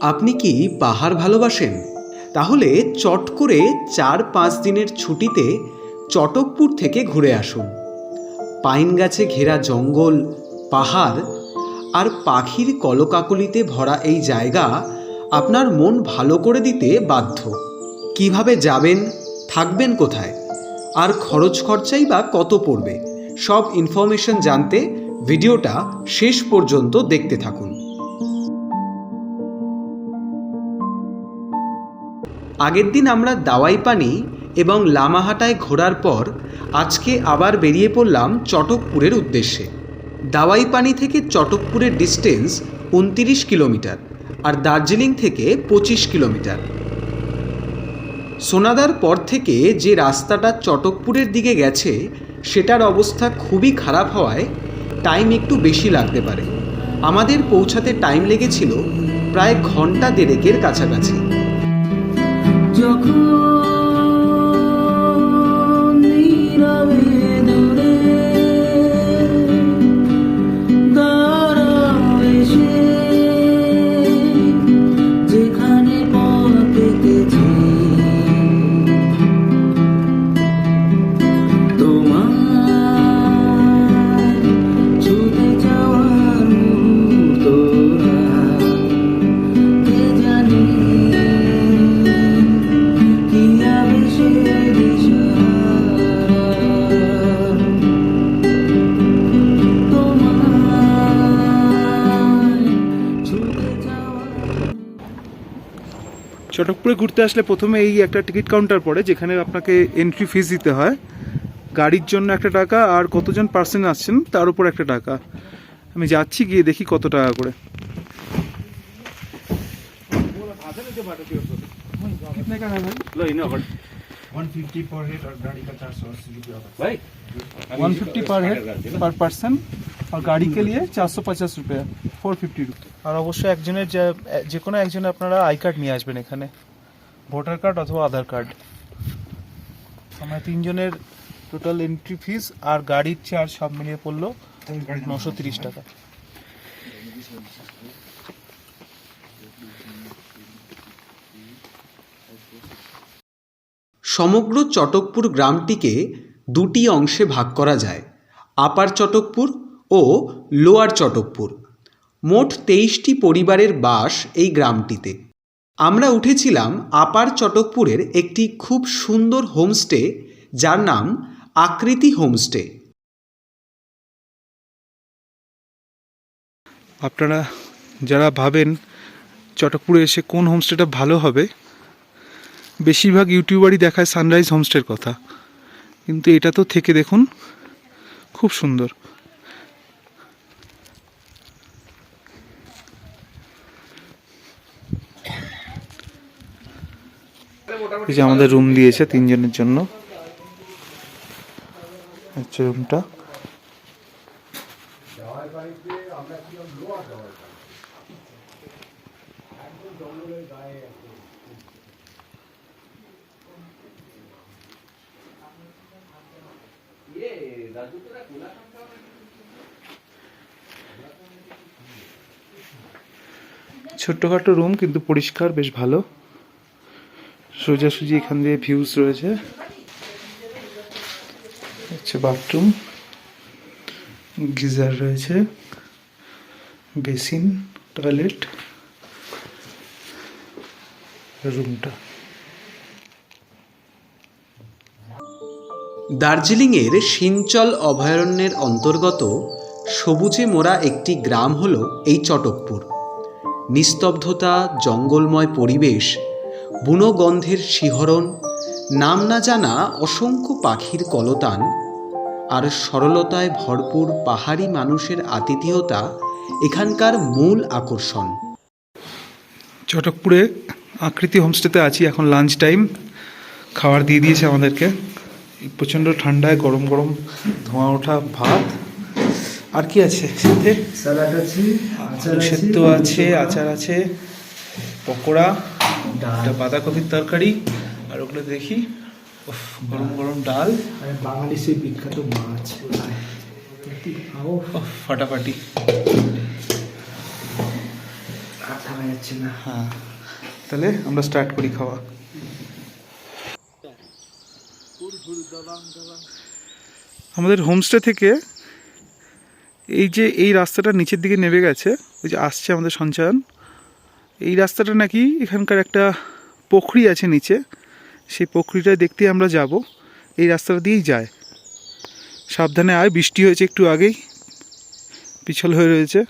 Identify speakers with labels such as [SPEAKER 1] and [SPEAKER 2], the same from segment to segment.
[SPEAKER 1] আপনি কি পাহাড় ভালোবাসেন? তাহলে চট করে চার পাঁচ দিনের ছুটিতে চটকপুর থেকে ঘুরে আসুন। পাইন গাছে ঘেরা জঙ্গল, পাহাড় আর পাখির কলকাকলিতে ভরা এই জায়গা আপনার মন ভালো করে দিতে বাধ্য। কীভাবে যাবেন, থাকবেন কোথায়, আর খরচ খরচাই বা কত পড়বে, সব ইনফরমেশন জানতে ভিডিওটা শেষ পর্যন্ত দেখতে থাকুন। আগের দিন আমরা দাওয়াই পানি এবং লামাহাটায় ঘোরার পর আজকে আবার বেরিয়ে পড়লাম চটকপুরের উদ্দেশ্যে। দাওয়াই পানি থেকে চটকপুরের ডিস্টেন্স উনতিরিশ কিলোমিটার আর দার্জিলিং থেকে পঁচিশ কিলোমিটার। সোনাদার পর থেকে যে রাস্তাটা চটকপুরের দিকে গেছে, সেটার অবস্থা খুবই খারাপ হওয়ায় টাইম একটু বেশি লাগতে পারে। আমাদের পৌঁছাতে টাইম লেগেছিল প্রায় ঘণ্টা দেড়েকের কাছাকাছি।
[SPEAKER 2] যখন নীরবে
[SPEAKER 3] ঘুরতে আসলে প্রথমে এই একটা টিকিট কাউন্টার পড়ে যেখানে আপনাকে এন্ট্রি ফিস দিতে হয় গাড়ির জন্য একটা টাকা আর কতজন পার্সন আসছেন তার উপর একটা টাকা আমি যাচ্ছি গিয়ে দেখি কত টাকা করে
[SPEAKER 4] वन फिफ्टी पर हेड और गाड़ी का चार सौ अस्सी रुपया
[SPEAKER 3] one fifty per head per person আর গাড়ি কে লিয়ে চারশো পঞ্চাশ রুপিয়া ফোর ফিফটি আর অবশ্যই একজনের যে যে কোনো একজনের আপনারা আই কার্ড নিয়ে আসবেন এখানে ভোটার কার্ড অথবা আধার কার্ড। আমরা তিনজনের টোটাল এন্ট্রি ফিস আর গাড়ির চার্জ সব মিলিয়ে পড়ল নশো তিরিশ টাকা।
[SPEAKER 1] সমগ্র চটকপুর গ্রামটিকে দুটি অংশে ভাগ করা যায়, আপার চটকপুর ও লোয়ার চটকপুর। মোট তেইশটি পরিবারের বাস এই গ্রামটিতে। আমরা উঠেছিলাম আপার চটকপুরের একটি খুব সুন্দর হোমস্টে, যার নাম আকৃতি হোমস্টে।
[SPEAKER 3] আপনারা যারা ভাবেন চটকপুরে এসে কোন হোমস্টেটা ভালো হবে, বেশিরভাগ ইউটিউবারই দেখায় সানরাইজ হোমস্টের কথা। কিন্তু এটা তো থেকে দেখুন, খুব সুন্দর। এই যে আমাদের রুম দিয়েছে তিনজনের জন্য। হচ্ছে রুমটা ছোট্টখাটো রুম কিন্তু পরিষ্কার, বেশ ভালো। সোজাসুজি এখান দিয়ে ভিউজ রয়েছে। হচ্ছে বাথরুম গিজার রয়েছে বেসিন টয়লেট রুমটা
[SPEAKER 1] দার্জিলিংয়ের সিঞ্চল অভয়ারণ্যের অন্তর্গত সবুজে মোড়া একটি গ্রাম হল এই চটকপুর। নিস্তব্ধতা, জঙ্গলময় পরিবেশ বুনো গন্ধের শিহরণ নাম না জানা অসংখ্য পাখির কলতান আর সরলতায় ভরপুর পাহাড়ি মানুষের আতিথেয়তা এখানকার মূল আকর্ষণ।
[SPEAKER 3] চটকপুরে আকৃতি হোমস্টেতে আছি এখন লাঞ্চ টাইম খাবার দিয়ে দিয়েছে আমাদেরকে। প্রচণ্ড ঠান্ডায় গরম গরম ধোঁয়া ওঠা ভাত। আর কি আছে? সাথে সেদ্ধ আছে। আচার আছে পকোড়া। একটা বাঁধাকপির তরকারি আর ওগুলো দেখি। গরম গরম ডাল।
[SPEAKER 4] আর বাঙালি সেই বিখ্যাত মাছ।
[SPEAKER 3] ফাটাফাটি।
[SPEAKER 2] আর যাচ্ছে না।
[SPEAKER 3] হ্যাঁ। তাহলে আমরা স্টার্ট করি খাওয়া। আমাদের হোমস্টে থেকে এই যে এই রাস্তাটা নিচের দিকে নেমে গেছে ওই যে আসছে আমাদের সঞ্চায়ন এই রাস্তাটা নাকি এখানকার একটা পুকুরি আছে নিচে। সেই পুকুরিটা দেখতে আমরা যাব। এই রাস্তাটা দিয়েই যায়। সাবধানে আয়, বৃষ্টি হয়েছে একটু আগেই। পিছল হয়ে রয়েছে।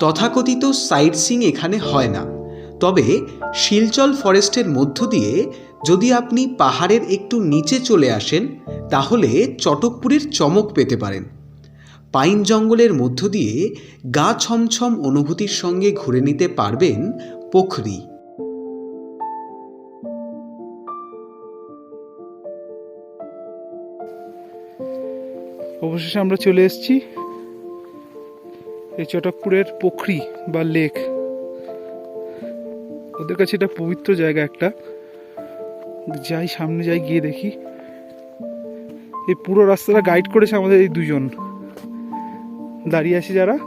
[SPEAKER 1] তথাকথিত সাইট সিং এখানে হয় না। তবে শিলচল ফরেস্টের মধ্য দিয়ে যদি আপনি পাহাড়ের একটু নিচে চলে আসেন, তাহলে চটকপুরের চমক পেতে পারেন। পাইন জঙ্গলের মধ্য দিয়ে গা ছমছম অনুভূতির সঙ্গে ঘুরে নিতে পারবেন পোখরি।
[SPEAKER 3] অবশেষে আমরা চলে এসেছি এই চটকপুরের পোখরি বা লেক। ওদের কাছে এটা পবিত্র জায়গা একটা। যাই সামনে যাই গিয়ে দেখি। এই পুরো রাস্তাটা গাইড করেছে আমাদের এই দুজন। দাঁড়িয়ে আছে যারা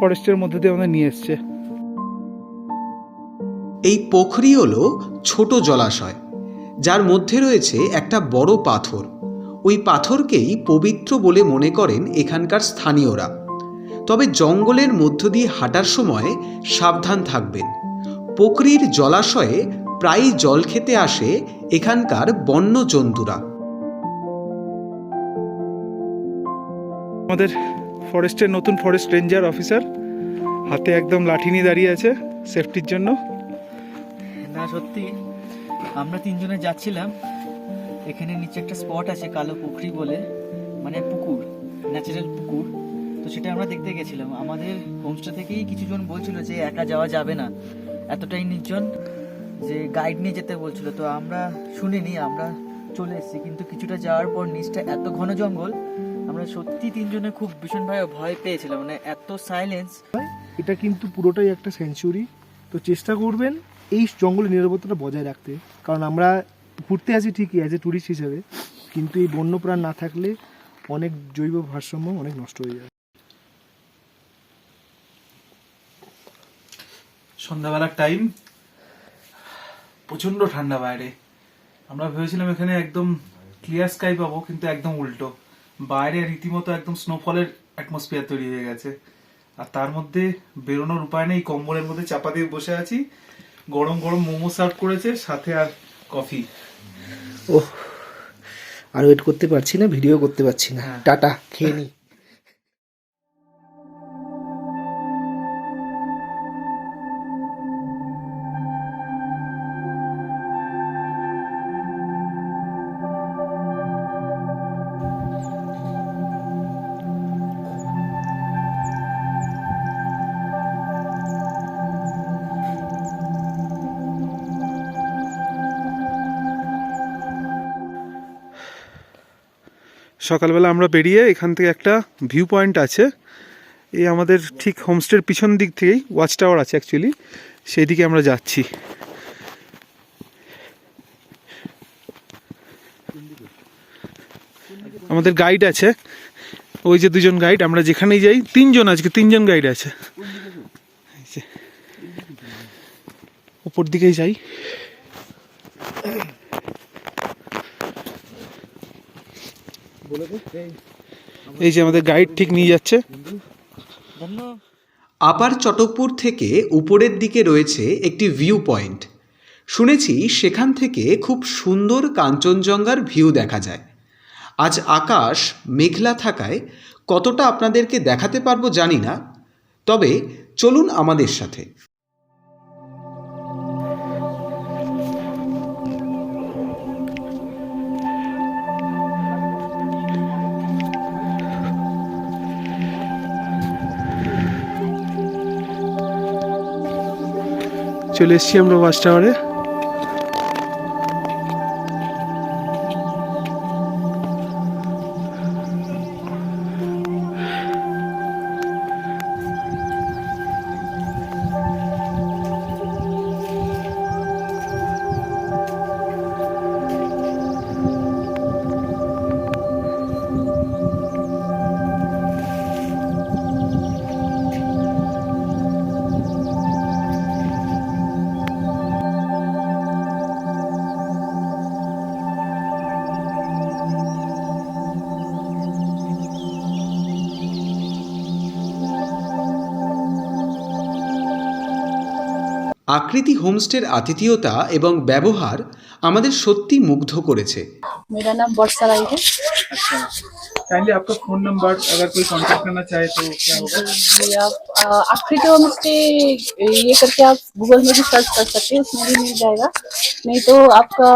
[SPEAKER 3] ফরেস্টের মধ্যে দিয়ে আমাদের নিয়ে এসছে।
[SPEAKER 1] এই পোখরি হলো ছোট জলাশয়। যার মধ্যে রয়েছে একটা বড় পাথর। ওই পাথরকেই পবিত্র বলে মনে করেন এখানকার স্থানীয়রা। তবে জঙ্গলের মধ্য দিয়ে হাঁটার সময় সাবধান থাকবেন। পোখরির জলাশয়ে প্রায়ই জল খেতে আসে এখানকার বন্য জন্তুরা
[SPEAKER 3] আমাদের ফরেস্টের নতুন ফরেস্ট রেঞ্জার অফিসার হাতে একদম লাঠি নিয়ে দাঁড়িয়ে আছে সেফটির জন্য।
[SPEAKER 2] না সত্যি আমরা তিনজনে যাচ্ছিলাম। এখানে নিচে একটা স্পট আছে কালো পুকুরি বলে মানে পুকুর ন্যাচারাল পুকুর। তো সেটা আমরা দেখতে গেছিলাম। আমাদের হোমস্টে থেকেই কিছুজন বলছিল যে একা যাওয়া যাবে না। এতটাই নির্জন যে গাইড নিয়ে যেতে বলছিল। তো আমরা শুনিনি, আমরা চলে এসেছি, কিন্তু কিছুটা যাওয়ার পর নিচটা এত ঘন জঙ্গল, আমরা সত্যি তিনজনে খুব ভীষণভাবে ভয় পেয়েছিলাম। মানে এত সাইলেন্স
[SPEAKER 5] এটা কিন্তু পুরোটাই একটা সেঞ্চুরি তো চেষ্টা করবেন এই জঙ্গলের নিরাপত্তাটা বজায় রাখতে। কারণ আমরা ঘুরতে আসি ঠিকই অ্যাজ এ ট্যুরিস্ট হিসেবে, কিন্তু এই বন্যপ্রাণ না থাকলে অনেক জৈব ভারসাম্য অনেক নষ্ট হয়ে যায়
[SPEAKER 3] সন্ধ্যাবেলার টাইম প্রচণ্ড ঠান্ডা বাইরে। আমরা ভেবেছিলাম এখানে একদম ক্লিয়ার স্কাই পাবো কিন্তু একদম উল্টো। বাইরে রীতিমতো একদম স্নোফলের অ্যাটমসফিয়ার তৈরি হয়ে গেছে। আর তার মধ্যে বেরোনোর উপায় নেই কম্বলের মধ্যে চাপা দিয়ে বসে আছি। গরম গরম মোমো সার্ভ করেছে সাথে আর কফি
[SPEAKER 5] ওহ আর ওয়েট করতে পারছি না ভিডিও করতে পারছি না।
[SPEAKER 3] হ্যাঁ।
[SPEAKER 5] টাটা খেয়ে নি।
[SPEAKER 3] সকালবেলা আমরা বেরিয়ে এখান থেকে একটা ভিউ পয়েন্ট আছে। এই আমাদের ঠিক হোমস্টের পিছন দিক থেকেই ওয়াচ টাওয়ার আছে অ্যাকচুয়ালি সেই দিকে আমরা যাচ্ছি। আমাদের গাইড আছে। ওই যে দুজন গাইড আমরা যেখানেই যাই, তিনজন আজকে, তিনজন গাইড আছে। উপর দিকেই যাই। এই যে আমাদের গাইড ঠিক নিয়ে যাচ্ছে।
[SPEAKER 1] আপার চটকপুর থেকে উপরের দিকে রয়েছে একটি ভিউ পয়েন্ট শুনেছি সেখান থেকে খুব সুন্দর কাঞ্চনজঙ্ঘার ভিউ দেখা যায়। আজ আকাশ মেঘলা থাকায় কতটা আপনাদেরকে দেখাতে পারব জানি না। তবে চলুন আমাদের সাথে।
[SPEAKER 3] চলে এসেছি আমরা ওয়াচ টাওয়ারে
[SPEAKER 1] আকৃতি হোমস্টের আতিথেয়তা এবং ব্যবহার আমাদের সত্যি মুগ্ধ করেছে
[SPEAKER 6] मेरा नाम वर्षा राय है
[SPEAKER 3] अच्छा काइंडली आपका फोन नंबर अगर कोई कांटेक्ट करना चाहे तो क्या होगा
[SPEAKER 6] जी आप अ, आखिरी होम स्टे ये करके आप गूगल में भी सर्च कर सकते हैं उसमें भी मिल जाएगा नहीं तो आपका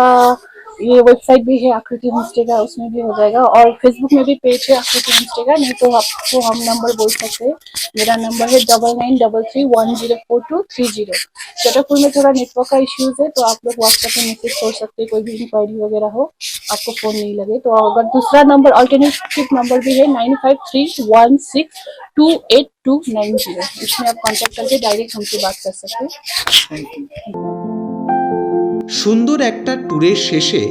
[SPEAKER 6] ये वेबसाइट भी है आकृति होम स्टे का, उसमें भी हो जाएगा। और फेसबुक में भी पेज है आकृति होम स्टे का, नहीं तो आपको हम नंबर बोल सकते हैं। मेरा नंबर है double nine double three one zero four two three zero Chatakpur में थोड़ा नेटवर्क का इश्यूज़ है तो आप लोग व्हाट्सएप में मैसेज कर सकते हैं, कोई भी इंक्वायरी वगैरह हो, आपको फ़ोन नहीं लगे। तो अगर दूसरा नंबर अल्टरनेटिव नंबर भी है nine five three one six two eight two nine zero इसमें आप कांटेक्ट करके डायरेक्ट हमसे बात कर सकते हैं।
[SPEAKER 3] थैंक यू
[SPEAKER 1] সুন্দর একটা ট্যুরের শেষে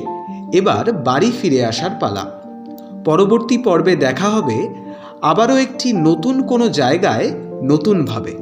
[SPEAKER 1] এবার বাড়ি ফিরে আসার পালা। পরবর্তী পর্বে দেখা হবে আবারও একটি নতুন কোনো জায়গায় নতুনভাবে।